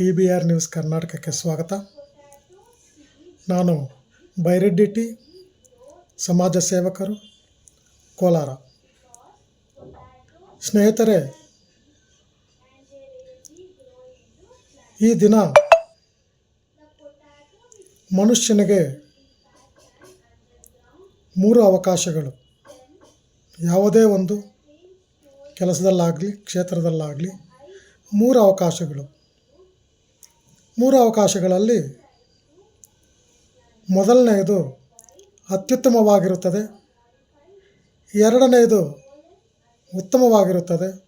T B R news ಕರ್ನಾಟಕಕ್ಕೆ ಸ್ವಾಗತ. ನಾನು ಬೈರೆಡ್ಡಿ ಟಿ ಸಮಾಜ ಸೇವಕರು, ಕೋಲಾರ. ಸ್ನೇಹಿತರೆ, ಈ ದಿನ ಮನುಷ್ಯನಿಗೆ ಮೂರು ಅವಕಾಶಗಳು. ಯಾವುದೇ ಒಂದು ಕೆಲಸದಲ್ಲಾಗಲಿ, ಕ್ಷೇತ್ರದಲ್ಲಾಗಲಿ ಮೂರು ಅವಕಾಶಗಳು. ಮೂರು ಅವಕಾಶಗಳಲ್ಲಿ ಮೊದಲನೆಯದು ಅತ್ಯುತ್ತಮವಾಗಿರುತ್ತದೆ. ಎರಡನೆಯದು ಉತ್ತಮವಾಗಿರುತ್ತದೆ.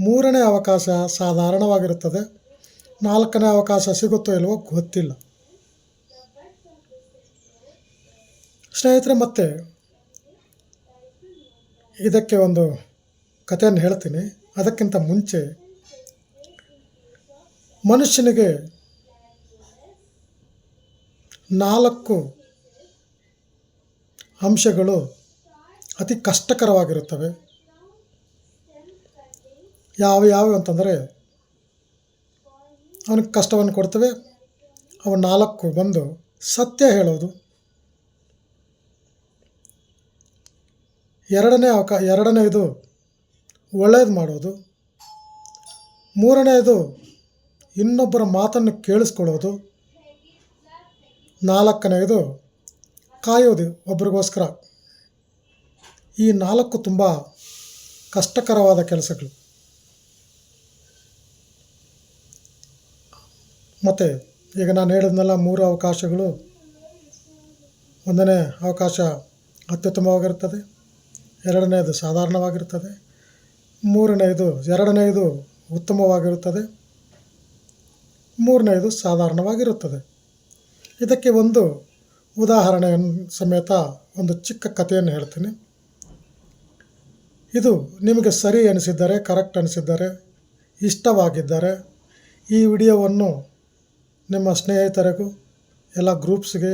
ಮೂರನೇ ಅವಕಾಶ ಸಾಧಾರಣವಾಗಿರುತ್ತದೆ. ನಾಲ್ಕನೇ ಅವಕಾಶ ಸಿಗುತ್ತೋ ಇಲ್ವೋ ಗೊತ್ತಿಲ್ಲ. ಸ್ನೇಹಿತರೆ, ಮತ್ತೆ ಇದಕ್ಕೆ ಒಂದು ಕಥೆಯನ್ನು ಹೇಳ್ತೀನಿ. ಅದಕ್ಕಿಂತ ಮುಂಚೆ ಮನುಷ್ಯನಿಗೆ ನಾಲ್ಕು ಅಂಶಗಳು ಅತಿ ಕಷ್ಟಕರವಾಗಿರುತ್ತವೆ. ಯಾವ ಯಾವ ಅಂತಂದರೆ, ಅವನಿಗೆ ಕಷ್ಟವನ್ನು ಕೊಡ್ತವೆ, ಅವ ನಾಲ್ಕು ಬಂದು ಸತ್ಯ ಹೇಳೋದು. ಎರಡನೇ ಅವಕ, ಎರಡನೇದು ಒಳ್ಳೆಯದು ಮಾಡೋದು. ಮೂರನೆಯದು ಇನ್ನೊಬ್ಬರ ಮಾತನ್ನು ಕೇಳಿಸ್ಕೊಳ್ಳೋದು. ನಾಲ್ಕನೆಯದು ಕಾಯೋದು ಒಬ್ರಿಗೋಸ್ಕರ. ಈ ನಾಲ್ಕು ತುಂಬ ಕಷ್ಟಕರವಾದ ಕೆಲಸಗಳು. ಮತ್ತು ಈಗ ನಾನು ಹೇಳಿದ್ನೆಲ್ಲ ಮೂರು ಅವಕಾಶಗಳು. ಒಂದನೇ ಅವಕಾಶ ಅತ್ಯುತ್ತಮವಾಗಿರುತ್ತದೆ, ಎರಡನೆಯದು ಸಾಧಾರಣವಾಗಿರುತ್ತದೆ, ಮೂರನೆಯದು, ಎರಡನೆಯದು ಉತ್ತಮವಾಗಿರುತ್ತದೆ, ಮೂರನೆಯದು ಸಾಧಾರಣವಾಗಿರುತ್ತದೆ. ಇದಕ್ಕೆ ಒಂದು ಉದಾಹರಣೆಯನ್ನು ಸಮೇತ ಒಂದು ಚಿಕ್ಕ ಕಥೆಯನ್ನು ಹೇಳ್ತೀನಿ. ಇದು ನಿಮಗೆ ಸರಿ ಅನಿಸಿದ್ದರೆ, ಕರೆಕ್ಟ್ ಅನಿಸಿದ್ದರೆ, ಇಷ್ಟವಾಗಿದ್ದರೆ ಈ ವಿಡಿಯೋವನ್ನು ನಿಮ್ಮ ಸ್ನೇಹಿತರಿಗೂ, ಎಲ್ಲ ಗ್ರೂಪ್ಸ್ಗೆ,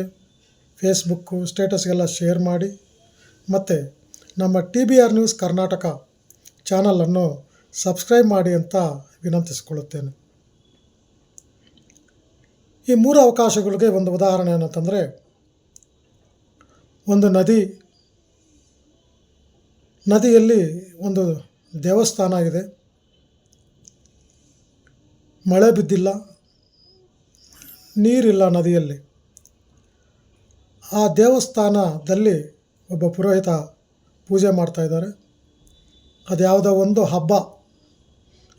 ಫೇಸ್ಬುಕ್ಕು, ಸ್ಟೇಟಸ್ಗೆಲ್ಲ ಶೇರ್ ಮಾಡಿ. ಮತ್ತು ನಮ್ಮ T B R news Karnataka ಚಾನಲನ್ನು ಸಬ್ಸ್ಕ್ರೈಬ್ ಮಾಡಿ ಅಂತ ವಿನಂತಿಸಿಕೊಳ್ಳುತ್ತೇನೆ. ಈ ಮೂರು ಅವಕಾಶಗಳಿಗೆ ಒಂದು ಉದಾಹರಣೆ ಏನಂತಂದರೆ, ಒಂದು ನದಿ, ನದಿಯಲ್ಲಿ ಒಂದು ದೇವಸ್ಥಾನ ಇದೆ. ಮಳೆ ಬಿದ್ದಿಲ್ಲ, ನೀರಿಲ್ಲ ನದಿಯಲ್ಲಿ. ಆ ದೇವಸ್ಥಾನದಲ್ಲಿ ಒಬ್ಬ ಪುರೋಹಿತ ಪೂಜೆ ಮಾಡ್ತಾ ಇದ್ದಾರೆ. ಅದು ಯಾವುದೋ ಒಂದು ಹಬ್ಬ.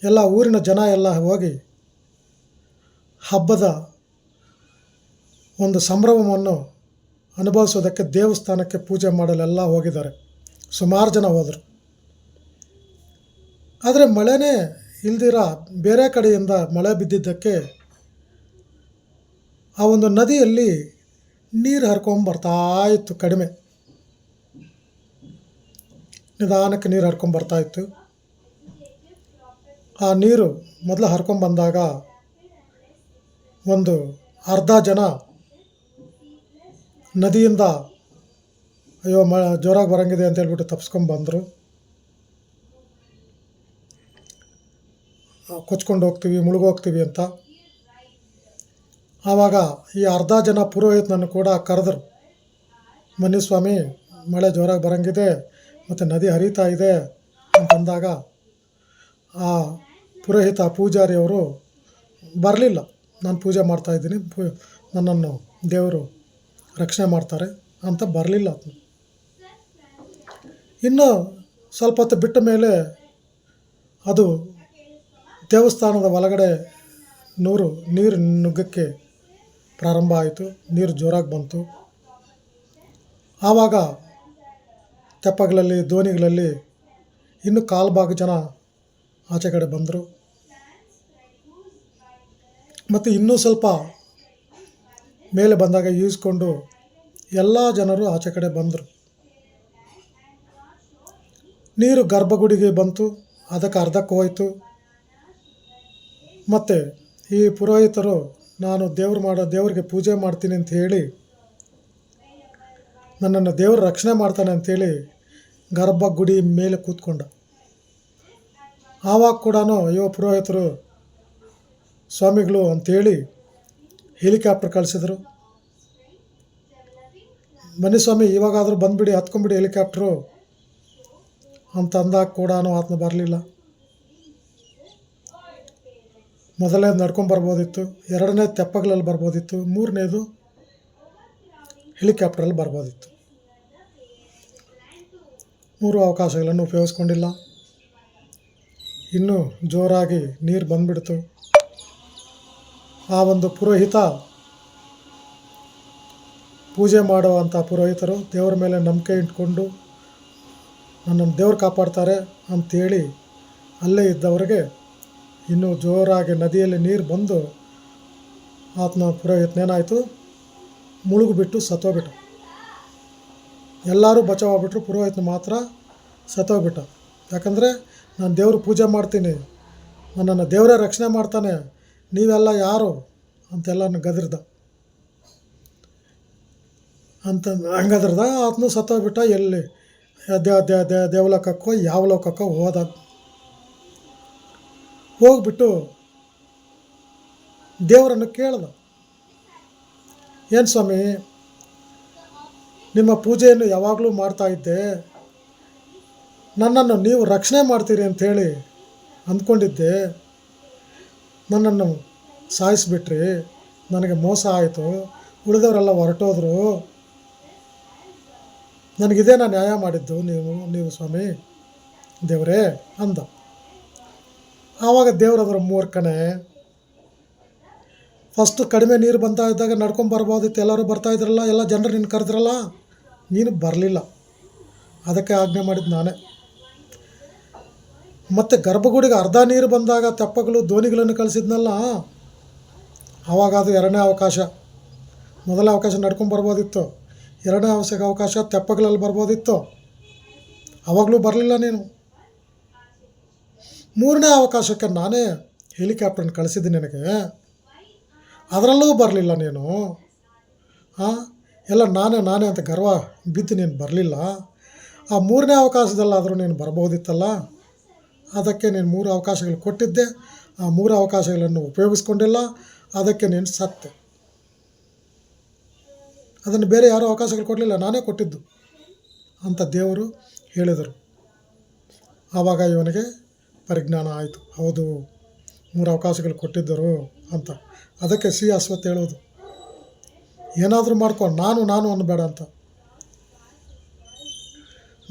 ಎಲ್ಲ ಊರಿನ ಜನ ಎಲ್ಲ ಹೋಗಿ ಹಬ್ಬದ ಒಂದು ಸಂಭ್ರಮವನ್ನು ಅನುಭವಿಸೋದಕ್ಕೆ ದೇವಸ್ಥಾನಕ್ಕೆ ಪೂಜೆ ಮಾಡಲೆಲ್ಲ ಹೋಗಿದ್ದಾರೆ. ಸುಮಾರು ಜನ ಹೋದರು. ಆದರೆ ಮಳೆನೇ ಇಲ್ದಿರ ಬೇರೆ ಕಡೆಯಿಂದ ಮಳೆ ಬಿದ್ದಿದ್ದಕ್ಕೆ ಆ ಒಂದು ನದಿಯಲ್ಲಿ ನೀರು ಹರ್ಕೊಂಬರ್ತಾ ಇತ್ತು ಕಡಿಮೆ. ನಿಧಾನಕ್ಕೆ ನೀರು ಹರ್ಕೊಂಬರ್ತಾ ಇತ್ತು. ಆ ನೀರು ಮೊದಲು ಹರ್ಕೊಂಬಂದಾಗ ಒಂದು ಅರ್ಧ ಜನ ನದಿಯಿಂದ, ಅಯ್ಯೋ, ಮ, ಜೋರಾಗಿ ಬರಂಗಿದೆ ಅಂತ ಹೇಳ್ಬಿಟ್ಟು ತಪ್ಸ್ಕೊಂಡು ಬಂದರು. ಕೊಚ್ಕೊಂಡು ಹೋಗ್ತೀವಿ ಮುಳುಗೋಗ್ತೀವಿ ಅಂತ. ಆವಾಗ ಈ ಅರ್ಧ ಜನ ಪುರೋಹಿತನನ್ನು ಕೂಡ ಕರೆದ್ರು. ಬನ್ನಿ ಸ್ವಾಮಿ ಮಳೆ ಜೋರಾಗಿ ಬರಂಗಿದೆ, ಮತ್ತು ನದಿ ಹರಿತಾ ಇದೆ ಅಂತಂದಾಗ ಆ ಪುರೋಹಿತ ಪೂಜಾರಿಯವರು, ಬರಲಿಲ್ಲ, ನಾನು ಪೂಜೆ ಮಾಡ್ತಾಯಿದ್ದೀನಿ ಪೂ, ನನ್ನನ್ನು ದೇವರು ರಕ್ಷಣೆ ಮಾಡ್ತಾರೆ ಅಂತ ಬರಲಿಲ್ಲ ಆತನು ಇನ್ನು ಸ್ವಲ್ಪ ಹೊತ್ತು ಬಿಟ್ಟ ಮೇಲೆ ಅದು ದೇವಸ್ಥಾನದ ಒಳಗಡೆ ನೂರು ನೀರು ನುಗ್ಗಕ್ಕೆ ಪ್ರಾರಂಭ ಆಯಿತು, ನೀರು ಜೋರಾಗಿ ಬಂತು. ಆವಾಗ ತೆಪ್ಪಗಳಲ್ಲಿ, ದೋಣಿಗಳಲ್ಲಿ ಇನ್ನು ಕಾಲು ಜನ ಆಚೆ ಕಡೆ ಬಂದರು. ಮತ್ತು ಇನ್ನೂ ಸ್ವಲ್ಪ ಮೇಲೆ ಬಂದಾಗ ಈಸ್ಕೊಂಡು ಎಲ್ಲ ಜನರು ಆಚೆ ಕಡೆ ಬಂದರು. ನೀರು ಗರ್ಭಗುಡಿಗೆ ಬಂತು, ಅದಕ್ಕೆ ಅರ್ಧಕ್ಕೆ ಹೋಯಿತು. ಮತ್ತು ಈ ಪುರೋಹಿತರು, ನಾನು ದೇವ್ರು ಮಾಡೋ, ದೇವರಿಗೆ ಪೂಜೆ ಮಾಡ್ತೀನಿ ಅಂತ ಹೇಳಿ, ನನ್ನನ್ನು ದೇವರು ರಕ್ಷಣೆ ಮಾಡ್ತಾನೆ ಅಂಥೇಳಿ ಗರ್ಭಗುಡಿ ಮೇಲೆ ಕೂತ್ಕೊಂಡ. ಆವಾಗ ಕೂಡ ಅಯ್ಯೋ ಪುರೋಹಿತರು, ಸ್ವಾಮಿಗಳು ಅಂತೇಳಿ ಹೆಲಿಕಾಪ್ಟರ್ ಕಳಿಸಿದ್ರು. ಬನ್ನಿ ಸ್ವಾಮಿ ಇವಾಗಾದರೂ ಬಂದುಬಿಡಿ, ಹತ್ಕೊಂಡ್ಬಿಡಿ ಹೆಲಿಕಾಪ್ಟ್ರು ಅಂತ ಅಂದಾಗ ಕೂಡ ಆತನ ಬರಲಿಲ್ಲ. ಮೊದಲನೇದು ನಡ್ಕೊಂಬರ್ಬೋದಿತ್ತು ಎರಡನೇ ತೆಪ್ಪಗಳಲ್ಲಿ ಬರ್ಬೋದಿತ್ತು, ಮೂರನೇದು ಹೆಲಿಕಾಪ್ಟ್ರಲ್ಲಿ ಬರ್ಬೋದಿತ್ತು. ಮೂರು ಅವಕಾಶಗಳನ್ನು ಉಪಯೋಗಿಸ್ಕೊಂಡಿಲ್ಲ. ಇನ್ನೂ ಜೋರಾಗಿ ನೀರು ಬಂದ್ಬಿಡ್ತು. ಆ ಒಂದು ಪುರೋಹಿತ ಪೂಜೆ ಮಾಡುವಂಥ ಪುರೋಹಿತರು ದೇವರ ಮೇಲೆ ನಂಬಿಕೆ ಇಟ್ಕೊಂಡು ನನ್ನನ್ನು ದೇವ್ರು ಕಾಪಾಡ್ತಾರೆ ಅಂಥೇಳಿ ಅಲ್ಲೇ ಇದ್ದವರಿಗೆ ಇನ್ನೂ ಜೋರಾಗಿ ನದಿಯಲ್ಲಿ ನೀರು ಬಂದು ಆತನ ಪುರೋಹಿತನೇನಾಯಿತು ಮುಳುಗಿಬಿಟ್ಟು ಸತ್ತೋಗ್ಬಿಟ್ಟ ಎಲ್ಲರೂ ಬಚಾವಾಗ್ಬಿಟ್ರು ಪುರೋಹಿತನ ಮಾತ್ರ ಸತ್ತೋಗ್ಬಿಟ್ಟ ಯಾಕಂದರೆ, ನಾನು ದೇವ್ರ ಪೂಜೆ ಮಾಡ್ತೀನಿ. ನನ್ನನ್ನು ದೇವರೇ ರಕ್ಷಣೆ ಮಾಡ್ತಾನೆ. ನೀವೆಲ್ಲ ಯಾರು? ಅಂತೆಲ್ಲ ಗದರ್ದ. ಅಂತ ಹಂಗದ್ರದ ಆತನು ಸತ್ತೋಗ್ಬಿಟ್ಟ ಎಲ್ಲಿ? ದೇವಲೋಕಕ್ಕೋ ಯಾವ ಲೋಕಕ್ಕೋ ಹೋದ. ಹೋಗ್ಬಿಟ್ಟು ದೇವರನ್ನು ಕೇಳ್ದ. ಏನು ಸ್ವಾಮಿ, ನಿಮ್ಮ ಪೂಜೆಯನ್ನು ಯಾವಾಗಲೂ ಮಾಡ್ತಾ ಇದ್ದೆ. ನನ್ನನ್ನು ನೀವು ರಕ್ಷಣೆ ಮಾಡ್ತೀರಿ ಅಂಥೇಳಿ ಅಂದ್ಕೊಂಡಿದ್ದೆ. ನನ್ನನ್ನು ಸಾಯಿಸಿಬಿಟ್ರಿ. ನನಗೆ ಮೋಸ ಆಯಿತು. ಉಳಿದವರೆಲ್ಲ ಹೊರಟೋದ್ರು. ನನಗಿದೇನಾ ನ್ಯಾಯ ಮಾಡಿದ್ದು ನೀವು ನೀವು ಸ್ವಾಮಿ. ದೇವರೇ, ಅಂದ. ಆವಾಗ ದೇವರದ್ರ ಮೂರು ಕಣೆ. ಫಸ್ಟ್ ಕಡಿಮೆ ನೀರು ಬಂತಾ ಇದ್ದಾಗ ನಡ್ಕೊಂಡು ಬರ್ಬೋದಿತ್ತು. ಎಲ್ಲರೂ ಬರ್ತಾ ಇದ್ರಲ್ಲ, ಎಲ್ಲ ಜನರು ನಿನ್ನ ಕರೆದ್ರಲ್ಲ? ನೀನು ಬರಲಿಲ್ಲ. ಅದಕ್ಕೆ ಆಜ್ಞೆ ಮಾಡಿದ್ದು ನಾನೇ. ಮತ್ತು ಗರ್ಭಗುಡಿಗೆ ಅರ್ಧ ನೀರು ಬಂದಾಗ ತೆಪ್ಪಗಳು ದೋಣಿಗಳನ್ನು ಕಳಿಸಿದ್ನಲ್ಲ? ಆವಾಗ ಅದು ಎರಡನೇ ಅವಕಾಶ. ಮೊದಲ ಅವಕಾಶ ನಡ್ಕೊಂಡು ಬರ್ಬೋದಿತ್ತು. ಎರಡನೇ ಅವಶ್ಯಕ ಅವಕಾಶ ತೆಪ್ಪಗಳಲ್ಲಿ ಬರ್ಬೋದಿತ್ತು. ಆವಾಗಲೂ ಬರಲಿಲ್ಲ ನೀನು. ಮೂರನೇ ಅವಕಾಶಕ್ಕೆ ನಾನೇ ಹೆಲಿಕಾಪ್ಟರ್ನ ಕಳಿಸಿದ್ದೀನಿ ನಿನಗೆ. ಅದರಲ್ಲೂ ಬರಲಿಲ್ಲ ನೀನು. ಹಾಂ ಎಲ್ಲ ನಾನೇ ನಾನೇ ಅಂತ ಗರ್ವ ಬಿದ್ದು ನೀನು ಬರಲಿಲ್ಲ. ಆ ಮೂರನೇ ಅವಕಾಶದಲ್ಲಾದರೂ ನೀನು ಬರ್ಬೋದಿತ್ತಲ್ಲ? ಅದಕ್ಕೆ ನೀನು ಮೂರು ಅವಕಾಶಗಳು ಕೊಟ್ಟಿದ್ದೆ. ಆ ಮೂರು ಅವಕಾಶಗಳನ್ನು ಉಪಯೋಗಿಸ್ಕೊಂಡಿಲ್ಲ. ಅದಕ್ಕೆ ನೀನು ಸತ್ತೆ. ಅದನ್ನು ಬೇರೆ ಯಾರೂ ಅವಕಾಶಗಳು ಕೊಡಲಿಲ್ಲ. ನಾನೇ ಕೊಟ್ಟಿದ್ದು ಅಂತ ದೇವರು ಹೇಳಿದರು. ಆವಾಗ ಇವನಿಗೆ ಪರಿಜ್ಞಾನ ಆಯಿತು. ಹೌದು, ಮೂರು ಅವಕಾಶಗಳು ಕೊಟ್ಟಿದ್ದರು ಅಂತ. ಅದಕ್ಕೆ ಸಿ ಅಶ್ವತ್ ಹೇಳೋದು, ಏನಾದರೂ ಮಾಡ್ಕೊ. ನಾನು ನಾನು ಅನ್ನಬೇಡ ಅಂತ.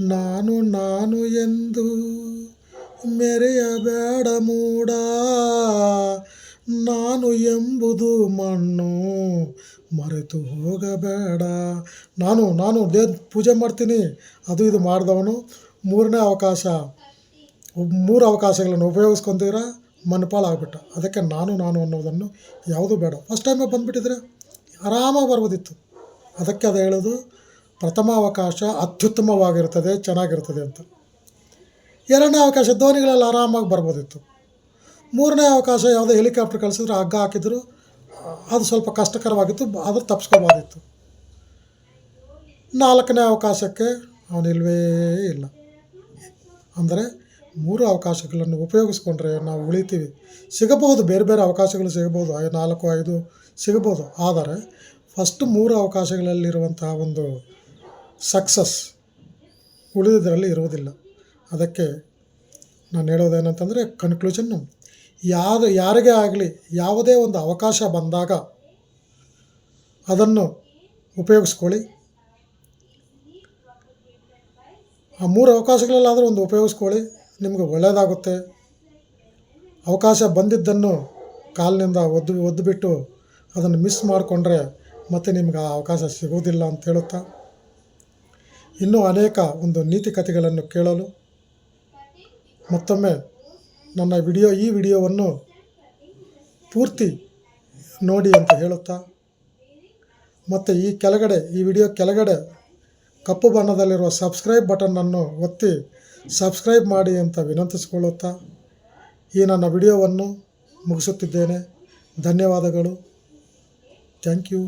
ನಾನು ನಾನು ಎಂದು ಮೆರೆಯಬೇಡ ಮೂಡ. ನಾನು ಎಂಬುದು ಮಣ್ಣು, ಮರೆತು ಹೋಗಬೇಡ. ನಾನು ನಾನು ದೇ, ಪೂಜೆ ಮಾಡ್ತೀನಿ. ಅದು ಇದು ಮಾಡಿದವನು. ಮೂರನೇ ಅವಕಾಶ. ಮೂರು ಅವಕಾಶಗಳನ್ನು ಉಪಯೋಗಿಸ್ಕೊಂತೀರ? ಮನಪಾಲ ಆಗ್ಬಿಟ್ಟ ಅದಕ್ಕೆ ನಾನು ನಾನು ಅನ್ನೋದನ್ನು ಯಾವುದೂ ಬೇಡ. ಫಸ್ಟ್ ಟೈಮೇ ಬಂದುಬಿಟ್ಟಿದ್ರೆ ಆರಾಮಾಗಿ ಬರ್ಬೋದಿತ್ತು ಅದಕ್ಕೆ ಅದು ಹೇಳೋದು, ಪ್ರಥಮ ಅವಕಾಶ ಅತ್ಯುತ್ತಮವಾಗಿರ್ತದೆ, ಚೆನ್ನಾಗಿರ್ತದೆ ಅಂತ. ಎರಡನೇ ಅವಕಾಶ ದೋಣಿಗಳೆಲ್ಲ ಆರಾಮಾಗಿ ಬರ್ಬೋದಿತ್ತು. ಮೂರನೇ ಅವಕಾಶ ಯಾವುದೇ ಹೆಲಿಕಾಪ್ಟರ್ ಕಳಿಸಿದ್ರೆ ಹಗ್ಗ ಹಾಕಿದ್ರು, ಅದು ಸ್ವಲ್ಪ ಕಷ್ಟಕರವಾಗಿತ್ತು, ಆದರೂ ತಪ್ಸ್ಕೊಬೋದಿತ್ತು ನಾಲ್ಕನೇ ಅವಕಾಶಕ್ಕೆ ಅವನಿಲ್ವೇ ಇಲ್ಲ. ಅಂದರೆ ಮೂರು ಅವಕಾಶಗಳನ್ನು ಉಪಯೋಗಿಸ್ಕೊಂಡ್ರೆ ನಾವು ಉಳಿತೀವಿ. ಸಿಗಬಹುದು, ಬೇರೆ ಬೇರೆ ಅವಕಾಶಗಳು ಸಿಗಬಹುದು ಐದು ನಾಲ್ಕು, ಐದು ಸಿಗಬಹುದು. ಆದರೆ ಫಸ್ಟ್ ಮೂರು ಅವಕಾಶಗಳಲ್ಲಿರುವಂತಹ ಒಂದು ಸಕ್ಸಸ್ ಉಳಿದಿದ್ದರಲ್ಲಿ ಇರುವುದಿಲ್ಲ. ಅದಕ್ಕೆ ನಾನು ಹೇಳೋದೇನಂತಂದರೆ ಕನ್ಕ್ಲೂಷನ್ನು ಯಾರು ಯಾರಿಗೇ ಆಗಲಿ, ಯಾವುದೇ ಒಂದು ಅವಕಾಶ ಬಂದಾಗ ಅದನ್ನು ಉಪಯೋಗಿಸ್ಕೊಳ್ಳಿ. ಆ ಮೂರು ಅವಕಾಶಗಳಲ್ಲಾದರೂ ಒಂದು ಉಪಯೋಗಿಸ್ಕೊಳ್ಳಿ. ನಿಮಗೆ ಒಳ್ಳೆಯದಾಗುತ್ತೆ ಅವಕಾಶ ಬಂದಿದ್ದನ್ನು ಕಾಲಿನಿಂದ ಒದ್ದು, ಒದ್ದುಬಿಟ್ಟು ಅದನ್ನು ಮಿಸ್ ಮಾಡಿಕೊಂಡ್ರೆ ಮತ್ತೆ ನಿಮ್ಗೆ ಆ ಅವಕಾಶ ಸಿಗೋದಿಲ್ಲ ಅಂತ ಹೇಳುತ್ತಾ. ಇನ್ನೂ ಅನೇಕ ಒಂದು ನೀತಿ ಕಥೆಗಳನ್ನು ಕೇಳಲು ಮತ್ತೊಮ್ಮೆ ನನ್ನ ವಿಡಿಯೋ, ಈ ವಿಡಿಯೋವನ್ನು ಪೂರ್ತಿ ನೋಡಿ ಅಂತ ಹೇಳುತ್ತಾ, ಮತ್ತು ಈ ಕೆಳಗಡೆ, ಈ ವಿಡಿಯೋ ಕೆಳಗಡೆ ಕಪ್ಪು ಬಣ್ಣದಲ್ಲಿರುವ ಸಬ್ಸ್ಕ್ರೈಬ್ ಬಟನನ್ನು ಒತ್ತಿ ಸಬ್ಸ್ಕ್ರೈಬ್ ಮಾಡಿ ಅಂತ ವಿನಂತಿಸಿಕೊಳ್ಳುತ್ತಾ, ಈ ನನ್ನ ವಿಡಿಯೋವನ್ನು ಮುಗಿಸುತ್ತಿದ್ದೇನೆ. ಧನ್ಯವಾದಗಳು. Thank you